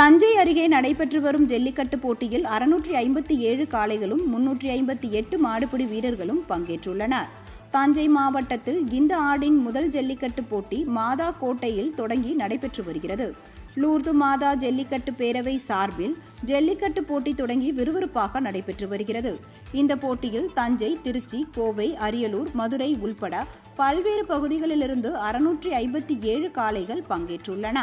தஞ்சை அருகே நடைபெற்று வரும் ஜல்லிக்கட்டு போட்டியில் அறுநூற்றி ஐம்பத்தி ஏழு காளைகளும் முன்னூற்றி ஐம்பத்தி எட்டு மாடுபிடி வீரர்களும் பங்கேற்றுள்ளனர். தஞ்சை மாவட்டத்தில் இந்த ஆண்டின் முதல் ஜல்லிக்கட்டு போட்டி மாதா கோட்டையில் தொடங்கி நடைபெற்று வருகிறது. லூர்து மாதா ஜல்லிக்கட்டு பேரவை சார்பில் ஜல்லிக்கட்டு போட்டி தொடங்கி விறுவிறுப்பாக நடைபெற்று வருகிறது. இந்த போட்டியில் தஞ்சை திருச்சி கோவை அரியலூர் மதுரை உள்பட பல்வேறு பகுதிகளிலிருந்து அறுநூற்றி ஐம்பத்தி ஏழு காளைகள் பங்கேற்றுள்ளன.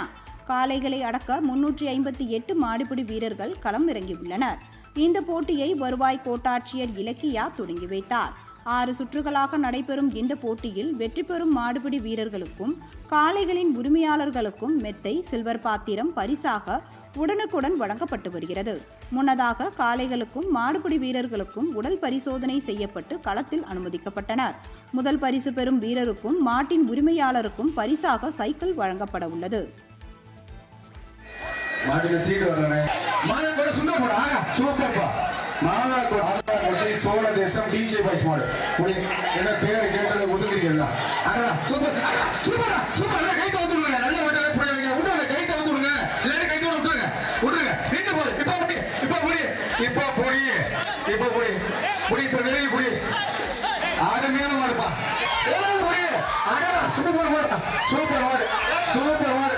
காளைகளை அடக்க முன்னூற்றி ஐம்பத்தி எட்டு மாடுபிடி வீரர்கள் களம் இறங்கியுள்ளனர் இந்த போட்டியை வருவாய் கோட்டாட்சியர் இலக்கியா தொடங்கி வைத்தார். ஆறு சுற்றுகளாக நடைபெறும் இந்த போட்டியில் வெற்றி பெறும் மாடுபிடி வீரர்களுக்கும் காளைகளின் உரிமையாளர்களுக்கும் மெத்தை சில்வர் பாத்திரம் பரிசாக உடனுக்குடன் வழங்கப்பட்டு வருகிறது. முன்னதாக காளைகளுக்கும் மாடுபிடி வீரர்களுக்கும் உடல் பரிசோதனை செய்யப்பட்டு களத்தில் அனுமதிக்கப்பட்டனர். முதல் பரிசு பெறும் வீரருக்கும் மாட்டின் உரிமையாளருக்கும் பரிசாக சைக்கிள் வழங்கப்பட உள்ளது. மாட்டுக்கு சீடு வரலனே மாதா கூட போட ஆஹா சூப்பர்ப்பா மாதா கூட மாதா கொட்டி சோழ தேசம் டிஜே பாய்ஸ் மாடு. உடைய என்ன பேரை கேட்டது ஒதுக்குறீங்கல்ல அடடா சூப்பர் அடடா, சூப்பரா சூப்பர் நல்லா வந்து விடுங்க. நல்ல வண்டி வேஸ்ட் பண்ணுவீங்க விடுங்க. கைத்த வந்து விடுங்க. இல்லாட்டி கைத்த வந்து விட்டுருங்க. விட்டுருங்க. நின்று போடு. இப்போ புடி. இப்போ புடி. இப்போ புடி. இப்போ புடி. புடி இப்போ வெளியே புடி. ஆடுமையான மாடுப்பா எல்லாம் புடி. அடடா சூப்பர் மாடு சூப்பர் மாடு. சூப்பர் மாடு.